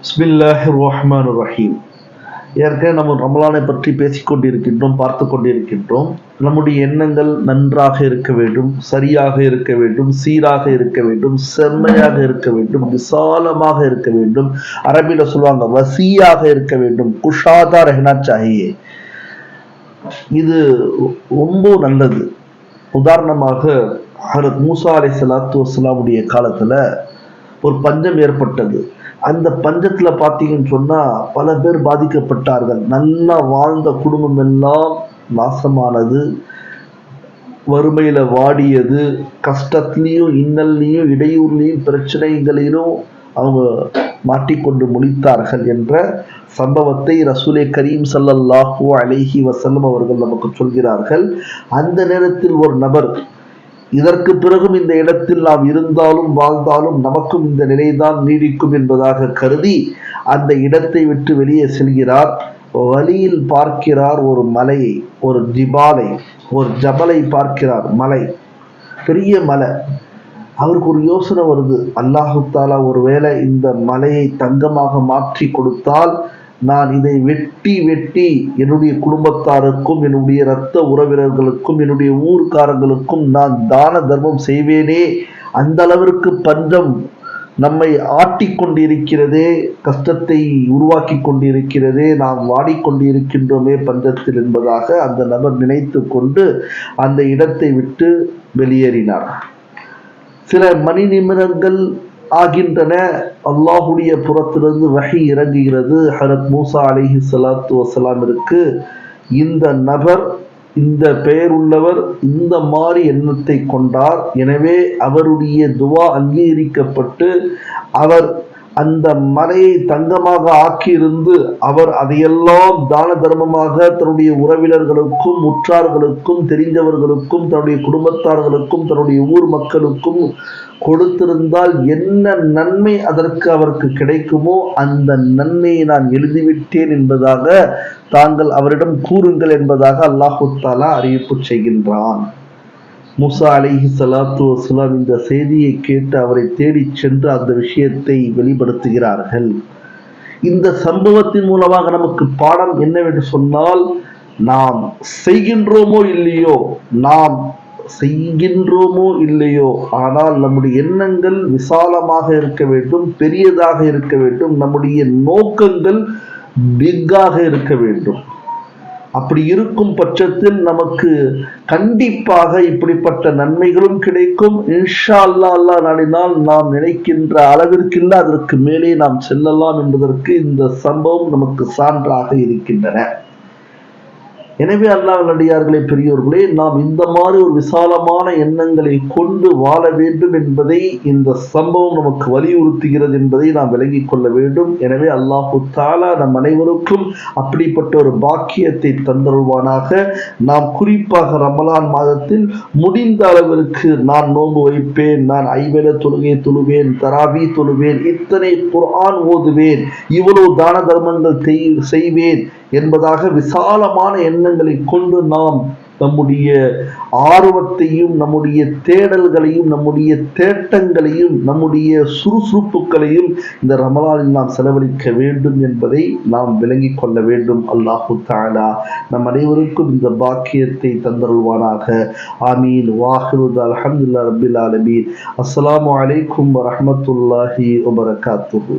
பிஸ்மில்லாஹ் ரஹ்மான் ரஹீம் ஏற்கனவே நம்ம ரமலானை பற்றி பேசிக்கொண்டிருக்கின்றோம் பார்த்து கொண்டிருக்கின்றோம் நம்முடைய எண்ணங்கள் நன்றாக இருக்க வேண்டும் சரியாக இருக்க வேண்டும் சீராக இருக்க வேண்டும் செம்மையாக இருக்க வேண்டும் விசாலமாக இருக்க வேண்டும். அரபில சொல்லுவாங்க வசியாக இருக்க வேண்டும் குஷாதா ரஹ்னா சாஹியே இது ரொம்ப நல்லது. உதாரணமாக ஹரத் மூசா அலை சலாத்து வசலாமுடைய காலத்தில் ஒரு பஞ்சம் ஏற்பட்டது. அந்த பஞ்சத்தில் பார்த்தீங்கன்னு சொன்னால் பல பேர் பாதிக்கப்பட்டார்கள். நல்லா வாழ்ந்த குடும்பம் எல்லாம் நாசமானது. வறுமையில வாடியது. கஷ்டத்துலேயும் இன்னல்லையும் இடையூறுலையும் பிரச்சனைகளிலும் அவங்க மாட்டிக்கொண்டு முடித்தார்கள் என்ற சம்பவத்தை ரசூலே கரீம் சல்லல்லாஹூ அலேஹி வசல்லம் அவர்கள் நமக்கு சொல்கிறார்கள். அந்த நேரத்தில் ஒரு நபர் இதற்கு பிறகும் இந்த இடத்தில் நாம் இருந்தாலும் வாழ்ந்தாலும் நமக்கும் இந்த நிலைதான் நீடிக்கும் என்பதாக கருதி அந்த இடத்தை விட்டு வெளியே செல்கிறார். வழியில் பார்க்கிறார் ஒரு மலையை ஒரு ஜிபாலை ஒரு ஜபலை பார்க்கிறார். மலை பெரிய மலை. அவருக்கு ஒரு யோசனை வருது. அல்லாஹு தாலா ஒருவேளை இந்த மலையை தங்கமாக மாற்றி கொடுத்தால் நான் இதை வெட்டி வெட்டி என்னுடைய குடும்பத்தாருக்கும் என்னுடைய இரத்த உறவினர்களுக்கும் என்னுடைய ஊர்க்காரங்களுக்கும் நான் தான தர்மம் செய்வேனே. அந்த அளவிற்கு பஞ்சம் நம்மை ஆட்டி கொண்டிருக்கிறதே கஷ்டத்தை உருவாக்கி கொண்டிருக்கிறதே நாம் வாடிக்கொண்டிருக்கின்றோமே பஞ்சத்தில் என்பதாக அந்த நபர் நினைத்து கொண்டு அந்த இடத்தை விட்டு வெளியேறினார். சில மணி நிமிடங்கள் ஆகின்றன. அல்லாஹுடைய புறத்திலிருந்து வகை இறங்குகிறது. ஹரத் மூசா அலிஹி சலாத்து வசலாமிற்கு இந்த நபர் இந்த பெயர் உள்ளவர் இந்த மாதிரி எண்ணத்தை கொண்டார். எனவே அவருடைய துவா அங்கீகரிக்கப்பட்டு அவர் அந்த மலையை தங்கமாக ஆக்கியிருந்து அவர் அதையெல்லாம் தான தர்மமாக தன்னுடைய உறவினர்களுக்கும் உற்றார்களுக்கும் தெரிந்தவர்களுக்கும் தன்னுடைய குடும்பத்தார்களுக்கும் தன்னுடைய ஊர் மக்களுக்கும் கொடுத்திருந்தால் என்ன நன்மை அதற்கு அவருக்கு கிடைக்குமோ அந்த நன்மையை நான் எழுதிவிட்டேன் என்பதாக தாங்கள் அவரிடம் கூறுங்கள் என்பதாக அல்லாஹு தாலா அறிவிப்பு செய்கின்றான். முசா அலிஹி சலாத்து வசலாம் இந்த செய்தியை கேட்டு அவரை தேடிச் சென்று அந்த விஷயத்தை வெளிப்படுத்துகிறார்கள். இந்த சம்பவத்தின் மூலமாக நமக்கு பாடம் என்னவென்று சொன்னால் நாம் செய்கின்றோமோ இல்லையோ நாம் செய்கின்றோமோ இல்லையோ ஆனால் நம்முடைய எண்ணங்கள் விசாலமாக இருக்க வேண்டும் பெரியதாக இருக்க வேண்டும் நம்முடைய நோக்கங்கள் பிக்காக இருக்க வேண்டும். அப்படி இருக்கும் பட்சத்தில் நமக்கு கண்டிப்பாக இப்படிப்பட்ட நன்மைகளும் கிடைக்கும். இன்ஷா அல்லா அல்லா நாடினால் நாம் நினைக்கின்ற அளவிற்கில்ல அதற்கு மேலே நாம் செல்லலாம் என்பதற்கு இந்த சம்பவம் நமக்கு சான்றாக இருக்கின்றன. எனவே அல்லாஹ் நடிகார்களே பெரியோர்களே நாம் இந்த மாதிரி ஒரு விசாலமான எண்ணங்களை கொண்டு வாழ வேண்டும் என்பதை இந்த சம்பவம் நமக்கு வலியுறுத்துகிறது என்பதை நாம் விளங்கிக் கொள்ள வேண்டும். எனவே அல்லாஹு தாலா நம் அனைவருக்கும் அப்படிப்பட்ட ஒரு பாக்கியத்தை தந்தருவானாக நாம் குறிப்பாக ரமலான் மாதத்தில் முடிந்த அளவிற்கு நான் நோன்பு வைப்பேன் நான் ஐவேல தொழுகை தொழுவேன் தராவி தொழுவேன் இத்தனை குர்ஆன் ஓதுவேன் இவ்வளவு தான தர்மங்கள் செய்வேன் என்பதாக விசாலமான எண்ணங்களை கொண்டு நாம் நம்முடைய ஆர்வத்தையும் நம்முடைய தேடல்களையும் நம்முடைய தேட்டங்களையும் நம்முடைய சுறுசுறுப்புகளையும் இந்த ரமலானில் நாம் செலவழிக்க வேண்டும் என்பதை நாம் விளங்கிக் கொள்ள வேண்டும். அல்லாஹு தாலா நம் அனைவருக்கும் இந்த பாக்கியத்தை தந்தருள்வானாக. ஆமீன். வாஹிருத். அலமதுல்லா ரபில் ஆலமீன். அஸ்லாம் வலைக்கும் வரமத்துல்லாஹி வபரகாத்துஹூ.